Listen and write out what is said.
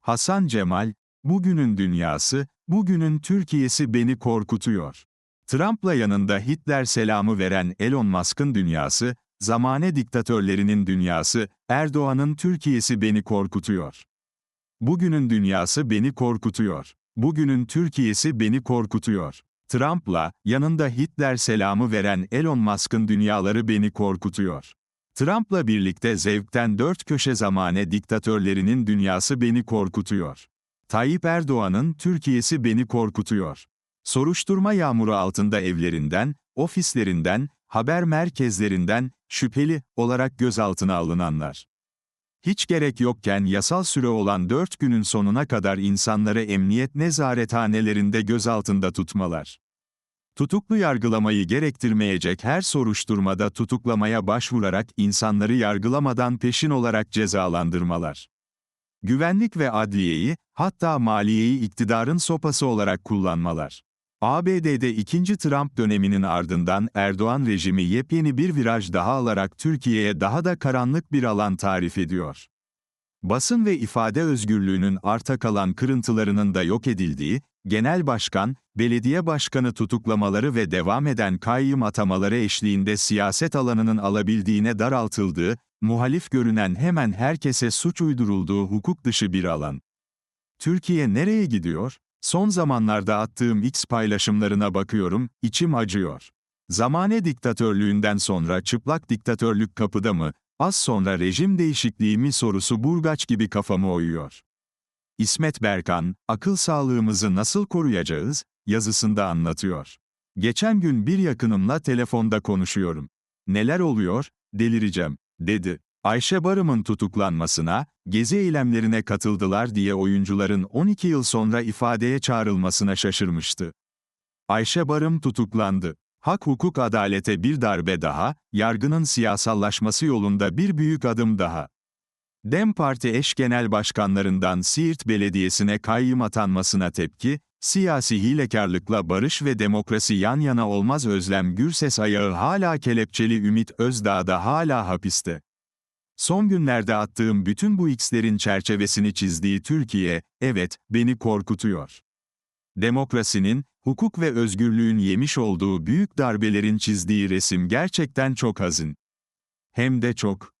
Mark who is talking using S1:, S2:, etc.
S1: Hasan Cemal, bugünün dünyası, bugünün Türkiye'si beni korkutuyor. Trump'la yanında Hitler selamı veren Elon Musk'ın dünyası, zamane diktatörlerinin dünyası, Erdoğan'ın Türkiye'si beni korkutuyor. Bugünün dünyası beni korkutuyor. Bugünün Türkiye'si beni korkutuyor. Trump'la, yanında Hitler selamı veren Elon Musk'ın dünyaları beni korkutuyor. Trump'la birlikte zevkten dört köşe zamane diktatörlerinin dünyası beni korkutuyor. Tayyip Erdoğan'ın Türkiye'si beni korkutuyor. Soruşturma yağmuru altında evlerinden, ofislerinden, haber merkezlerinden, şüpheli olarak gözaltına alınanlar. Hiç gerek yokken yasal süre olan 4 günün sonuna kadar insanları emniyet nezarethanelerinde gözaltında tutmalar. Tutuklu yargılamayı gerektirmeyecek her soruşturmada tutuklamaya başvurarak insanları yargılamadan peşin olarak cezalandırmalar. Güvenlik ve adliyeyi, hatta maliyeyi iktidarın sopası olarak kullanmalar. ABD'de ikinci Trump döneminin ardından Erdoğan rejimi yepyeni bir viraj daha alarak Türkiye'ye daha da karanlık bir alan tarif ediyor. Basın ve ifade özgürlüğünün arta kalan kırıntılarının da yok edildiği, genel başkan, belediye başkanı tutuklamaları ve devam eden kayyum atamaları eşliğinde siyaset alanının alabildiğine daraltıldığı, muhalif görünen hemen herkese suç uydurulduğu hukuk dışı bir alan. Türkiye nereye gidiyor? Son zamanlarda attığım X paylaşımlarına bakıyorum, içim acıyor. Zamane diktatörlüğünden sonra çıplak diktatörlük kapıda mı, az sonra rejim değişikliği mi sorusu burgaç gibi kafamı oyuyor. İsmet Berkan, akıl sağlığımızı nasıl koruyacağız, yazısında anlatıyor. Geçen gün bir yakınımla telefonda konuşuyorum. Neler oluyor, delireceğim, dedi. Ayşe Barım'ın tutuklanmasına, gezi eylemlerine katıldılar diye oyuncuların 12 yıl sonra ifadeye çağrılmasına şaşırmıştı. Ayşe Barım tutuklandı. Hak hukuk adalete bir darbe daha, yargının siyasallaşması yolunda bir büyük adım daha. DEM Parti eş genel başkanlarından Siirt Belediyesi'ne kayyım atanmasına tepki, siyasi hilekarlıkla barış ve demokrasi yan yana olmaz Özlem Gürses ayağı hala kelepçeli Ümit Özdağ da hala hapiste. Son günlerde attığım bütün bu x'lerin çerçevesini çizdiği Türkiye, evet, beni korkutuyor. Demokrasinin, hukuk ve özgürlüğün yemiş olduğu büyük darbelerin çizdiği resim gerçekten çok hazin. Hem de çok.